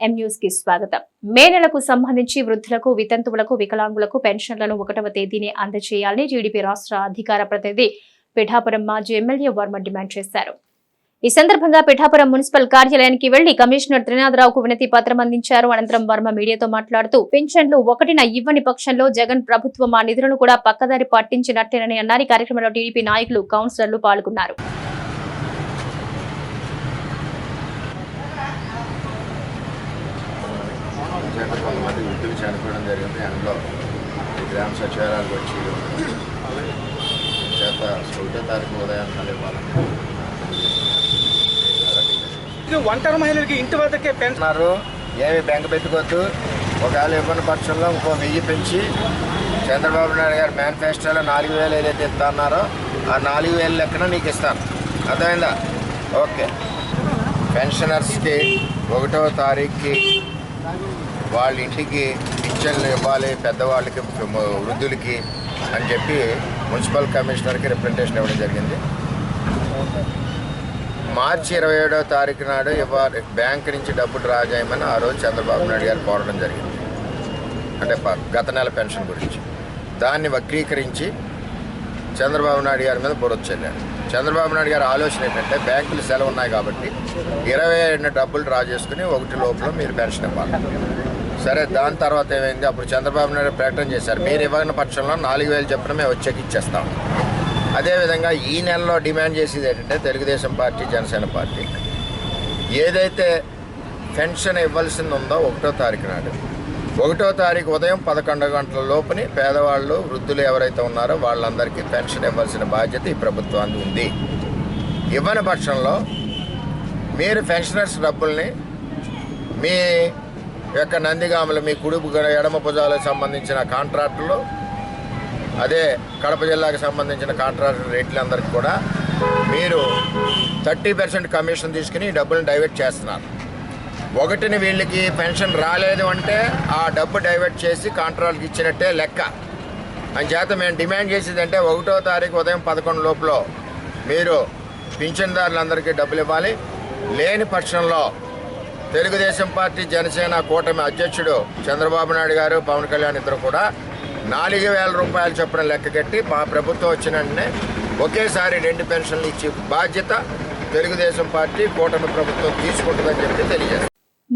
ఎం న్యూస్కి స్వాగతం. మే నెలకు సంబంధించి వృద్ధులకు వితంతువులకు వికలాంగులకు పెన్షన్లను ఒకటవ తేదీనే అందజేయాలని టీడీపీ రాష్ట్ర అధికార ప్రతినిధి పిఠాపురం మాజీ ఎమ్మెల్యే వర్మ డిమాండ్ చేశారు. ఈ సందర్భంగా పిఠాపురం మున్సిపల్ కార్యాలయానికి వెళ్ళి కమిషనర్ త్రినాథరావుకు వినతి పత్రం అందించారు. అనంతరం వర్మ మీడియాతో మాట్లాడుతూ పింఛన్లు ఒకటిన ఇవ్వని పక్షంలో జగన్ ప్రభుత్వం ఆ నిధులను కూడా పక్కదారి పట్టించినట్టేనని అన్నారు. ఈ కార్యక్రమంలో టీడీపీ నాయకులు కౌన్సిలర్లు పాల్గొన్నారు. కొంతమంది వృద్ధులు చనిపోవడం జరిగింది అందులో గ్రామ సచివాలయాలకు వచ్చి చేత ఒకటో తారీఖు ఉదయం ఇవ్వాలని ఒంటరి మహిళలకి ఇంటి వద్దకే పెన్షన్ అన్నారు ఏమి బెంగ పెట్టుకోవద్దు. ఒకవేళ ఇవ్వని పక్షంలో ఇంకో వెయ్యి పెంచి చంద్రబాబు నాయుడు గారు మేనిఫెస్టోలో నాలుగు వేలు ఏదైతే ఇస్తా అన్నారో ఆ నాలుగు వేలు లెక్కన నీకు ఇస్తాను. అర్థమైందా? ఓకే. పెన్షనర్స్కి ఒకటవ తారీఖుకి వాళ్ళ ఇంటికి పింఛన్లు ఇవ్వాలి పెద్దవాళ్ళకి వృద్ధులకి అని చెప్పి మున్సిపల్ కమిషనర్కి రిప్రజెంటేషన్ ఇవ్వడం జరిగింది. మార్చి ఇరవై ఏడవ తారీఖు నాడు ఇవ్వాలి బ్యాంక్ నుంచి డబ్బు డ్రా చేయమని ఆ రోజు చంద్రబాబు నాయుడు గారు కోరడం జరిగింది. అంటే గత నెల పెన్షన్ గురించి. దాన్ని వక్రీకరించి చంద్రబాబు నాయుడు గారి మీద బురద చెల్లారు. చంద్రబాబు నాయుడు గారి ఆలోచన ఏంటంటే బ్యాంకులు సెలవు ఉన్నాయి కాబట్టి ఇరవై ఏడున డబ్బులు డ్రా చేసుకుని ఒకటి లోపల మీరు పెన్షన్ ఇవ్వాలి. సరే దాని తర్వాత ఏమైంది? అప్పుడు చంద్రబాబు నాయుడు ప్రకటన చేశారు. మీరు ఇవ్వని పక్షంలో నాలుగు వేలు చెప్పిన మేము వచ్చాక ఇచ్చేస్తాం. అదేవిధంగా ఈ నెలలో డిమాండ్ చేసేది ఏంటంటే తెలుగుదేశం పార్టీ జనసేన పార్టీ. ఏదైతే పెన్షన్ ఇవ్వాల్సింది ఉందో ఒకటో తారీఖు నాడు ఒకటో తారీఖు ఉదయం పదకొండు గంటల లోపుని పేదవాళ్ళు వృద్ధులు ఎవరైతే ఉన్నారో వాళ్ళందరికీ పెన్షన్ ఇవ్వాల్సిన బాధ్యత ఈ ప్రభుత్వానికి ఉంది. ఇవ్వని పక్షంలో మీరు పెన్షనర్స్ డబ్బుల్ని మీ యొక్క నందిగాములు మీ కుడుపు ఎడమ భుజాలకు సంబంధించిన కాంట్రాక్టులు అదే కడప జిల్లాకు సంబంధించిన కాంట్రాక్టర్ రేట్లందరికీ కూడా మీరు థర్టీ పర్సెంట్ కమిషన్ తీసుకుని డబ్బులను డైవర్ట్ చేస్తున్నారు. ఒకటిని వీళ్ళకి పెన్షన్ రాలేదు అంటే ఆ డబ్బు డైవర్ట్ చేసి కాంట్రాక్ట్కి ఇచ్చినట్టే లెక్క. అని చేత మేము డిమాండ్ చేసేది అంటే ఒకటో తారీఖు ఉదయం పదకొండు లోపల మీరు పింఛన్దారులందరికీ డబ్బులు ఇవ్వాలి. లేని పక్షంలో తెలుగుదేశం పార్టీ జనసేన కూటమి అధ్యక్షుడు చంద్రబాబు నాయుడు గారు పవన్ కళ్యాణ్ ఇద్దరు కూడా నాలుగు వేల రూపాయలు చొప్పున లెక్క కట్టి మా ప్రభుత్వం వచ్చిన వెంటనే ఒకేసారి రెండు పెన్షన్లు ఇచ్చే బాధ్యత తెలుగుదేశం పార్టీ కూటమి ప్రభుత్వం తీసుకుంటుందని చెప్పి తెలియజేస్తారు